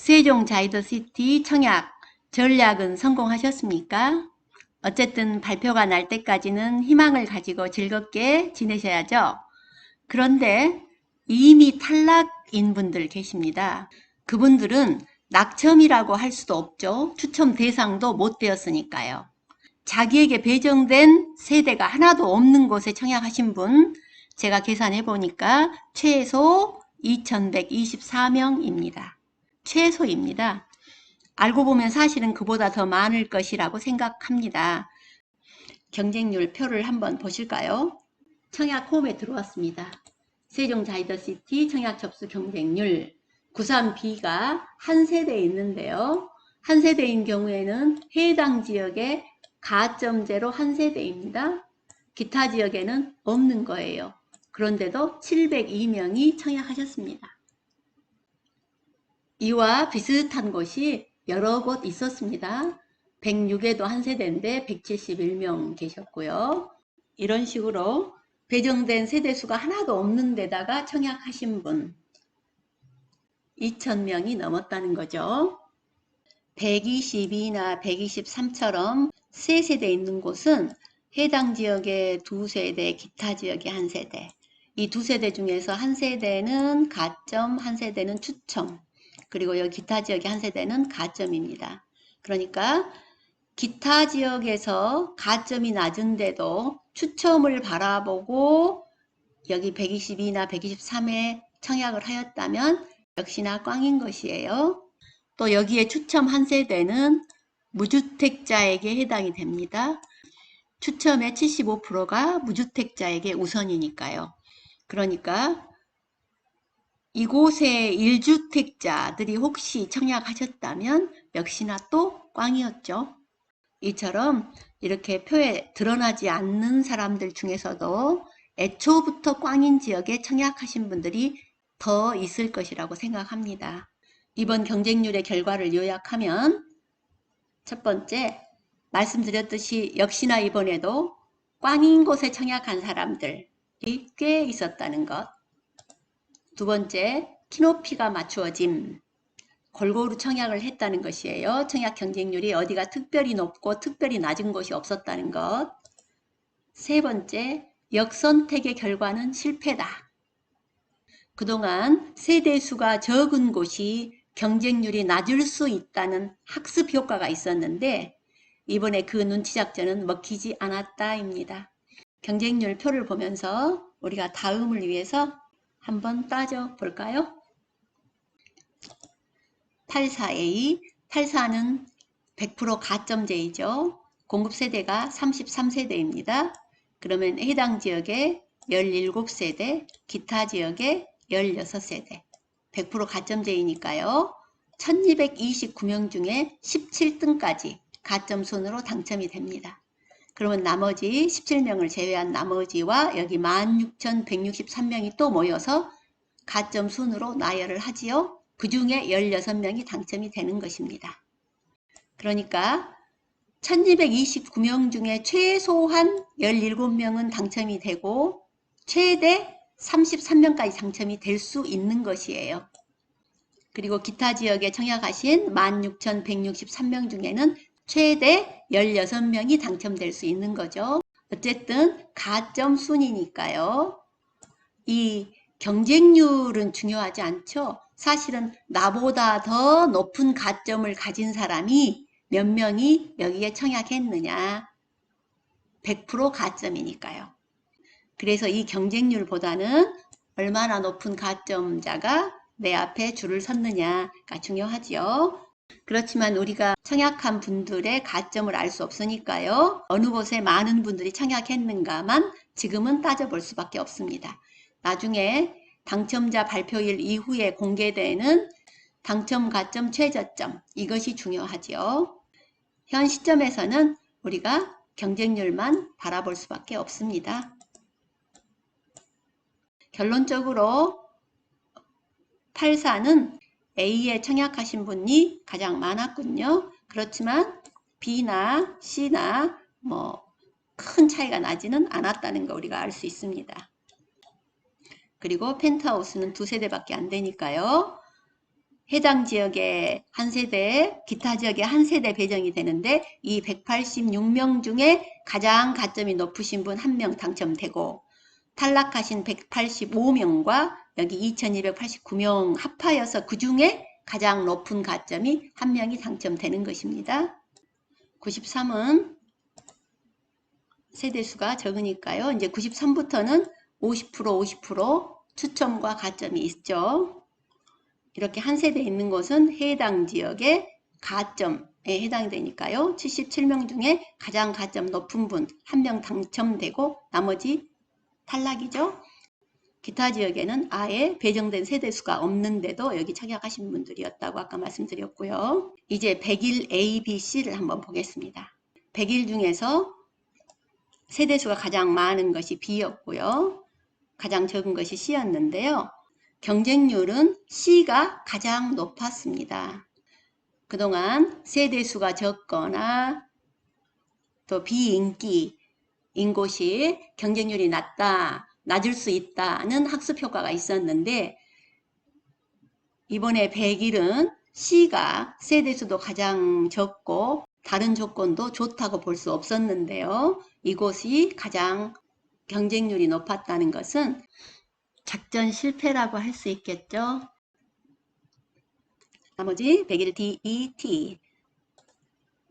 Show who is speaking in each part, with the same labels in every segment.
Speaker 1: 세종 자이더시티 청약 전략은 성공하셨습니까? 어쨌든 발표가 날 때까지는 희망을 가지고 즐겁게 지내셔야죠. 그런데 이미 탈락인 분들 계십니다. 그분들은 낙첨이라고 할 수도 없죠. 추첨 대상도 못 되었으니까요. 자기에게 배정된 세대가 하나도 없는 곳에 청약하신 분, 제가 계산해 보니까 최소 2124명입니다. 최소입니다. 알고 보면 사실은 그보다 더 많을 것이라고 생각합니다. 경쟁률 표를 한번 보실까요? 청약 홈에 들어왔습니다. 세종 자이더시티 청약 접수 경쟁률 93B가 한 세대에 있는데요. 한 세대인 경우에는 해당 지역에 가점제로 한 세대입니다. 기타 지역에는 없는 거예요. 그런데도 702명이 청약하셨습니다. 이와 비슷한 곳이 여러 곳 있었습니다. 106에도 한 세대인데 171명 계셨고요. 이런 식으로 배정된 세대수가 하나도 없는 데다가 청약하신 분 2,000명이 넘었다는 거죠. 122나 123처럼 세 세대 있는 곳은 해당 지역의 두 세대, 기타 지역의 한 세대. 이 두 세대 중에서 한 세대는 가점, 한 세대는 추첨. 그리고 여기 기타 지역의 한 세대는 가점입니다. 그러니까 기타 지역에서 가점이 낮은데도 추첨을 바라보고 여기 122나 123에 청약을 하였다면 역시나 꽝인 것이에요. 또 여기에 추첨 한 세대는 무주택자에게 해당이 됩니다. 추첨의 75%가 무주택자에게 우선이니까요. 그러니까 이곳의 1주택자들이 혹시 청약하셨다면 역시나 또 꽝이었죠. 이처럼 이렇게 표에 드러나지 않는 사람들 중에서도 애초부터 꽝인 지역에 청약하신 분들이 더 있을 것이라고 생각합니다. 이번 경쟁률의 결과를 요약하면 첫 번째, 말씀드렸듯이 역시나 이번에도 꽝인 곳에 청약한 사람들이 꽤 있었다는 것. 두 번째, 키높이가 맞추어짐. 골고루 청약을 했다는 것이에요. 청약 경쟁률이 어디가 특별히 높고 특별히 낮은 곳이 없었다는 것. 세 번째, 역선택의 결과는 실패다. 그동안 세대수가 적은 곳이 경쟁률이 낮을 수 있다는 학습 효과가 있었는데 이번에 그 눈치 작전은 먹히지 않았다입니다. 경쟁률 표를 보면서 우리가 다음을 위해서 한번 따져 볼까요? 84A, 84는 100% 가점제이죠. 공급 세대가 33세대입니다. 그러면 해당 지역에 17세대, 기타 지역에 16세대. 100% 가점제이니까요. 1229명 중에 17등까지 가점 순으로 당첨이 됩니다. 그러면 나머지 17명을 제외한 나머지와 여기 16,163명이 또 모여서 가점 순으로 나열을 하지요. 그 중에 16명이 당첨이 되는 것입니다. 그러니까 1229명 중에 최소한 17명은 당첨이 되고 최대 33명까지 당첨이 될 수 있는 것이에요. 그리고 기타 지역에 청약하신 16,163명 중에는 최대 16명이 당첨될 수 있는 거죠. 어쨌든 가점 순이니까요. 이 경쟁률은 중요하지 않죠. 사실은 나보다 더 높은 가점을 가진 사람이 몇 명이 여기에 청약했느냐. 100% 가점이니까요. 그래서 이 경쟁률보다는 얼마나 높은 가점자가 내 앞에 줄을 섰느냐가 중요하지요. 그렇지만 우리가 청약한 분들의 가점을 알 수 없으니까요. 어느 곳에 많은 분들이 청약했는가만 지금은 따져볼 수밖에 없습니다. 나중에 당첨자 발표일 이후에 공개되는 당첨 가점 최저점 이것이 중요하지요. 현 시점에서는 우리가 경쟁률만 바라볼 수밖에 없습니다. 결론적으로 84는 A에 청약하신 분이 가장 많았군요. 그렇지만 B나 C나 뭐 큰 차이가 나지는 않았다는 거 우리가 알 수 있습니다. 그리고 펜트하우스는 두 세대밖에 안 되니까요. 해당 지역의 한 세대, 기타 지역의 한 세대 배정이 되는데 이 186명 중에 가장 가점이 높으신 분 한 명 당첨되고 탈락하신 185명과 여기 2289명 합하여서 그 중에 가장 높은 가점이 한 명이 당첨되는 것입니다. 93은 세대수가 적으니까요. 이제 93부터는 50% 50% 추첨과 가점이 있죠. 이렇게 한 세대 있는 곳은 해당 지역의 가점에 해당이 되니까요. 77명 중에 가장 가점 높은 분 한 명 당첨되고 나머지 탈락이죠. 기타 지역에는 아예 배정된 세대수가 없는데도 여기 착약하신 분들이었다고 아까 말씀드렸고요. 이제 100일 A, B, C를 한번 보겠습니다. 100일 중에서 세대수가 가장 많은 것이 B였고요. 가장 적은 것이 C였는데요. 경쟁률은 C가 가장 높았습니다. 그동안 세대수가 적거나 또 비인기인 곳이 경쟁률이 낮다, 낮을 수 있다는 학습 효과가 있었는데 이번에 100일은 C가 세대수도 가장 적고 다른 조건도 좋다고 볼 수 없었는데요. 이곳이 가장 경쟁률이 높았다는 것은 작전 실패라고 할 수 있겠죠. 나머지 101 D, E, T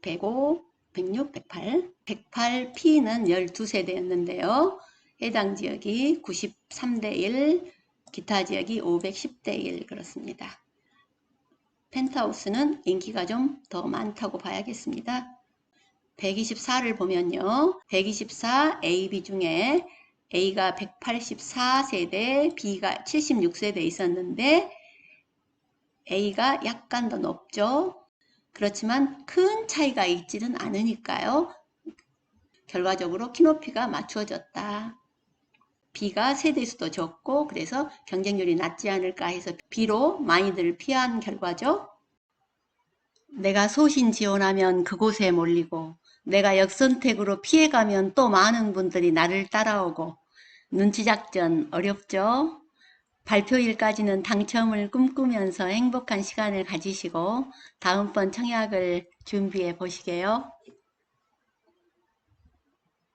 Speaker 1: 105, 106, 108 108P는 12세대였는데요. 해당 지역이 93대 1, 기타 지역이 510대 1 그렇습니다. 펜트하우스는 인기가 좀 더 많다고 봐야겠습니다. 124를 보면요. 124 AB 중에 A가 184세대, B가 76세대 있었는데 A가 약간 더 높죠. 그렇지만 큰 차이가 있지는 않으니까요. 결과적으로 키높이가 맞추어졌다. B가 세대수도 적고 그래서 경쟁률이 낮지 않을까 해서 B로 많이들 피한 결과죠. 내가 소신 지원하면 그곳에 몰리고 내가 역선택으로 피해가면 또 많은 분들이 나를 따라오고 눈치작전 어렵죠? 발표일까지는 당첨을 꿈꾸면서 행복한 시간을 가지시고 다음번 청약을 준비해 보시게요.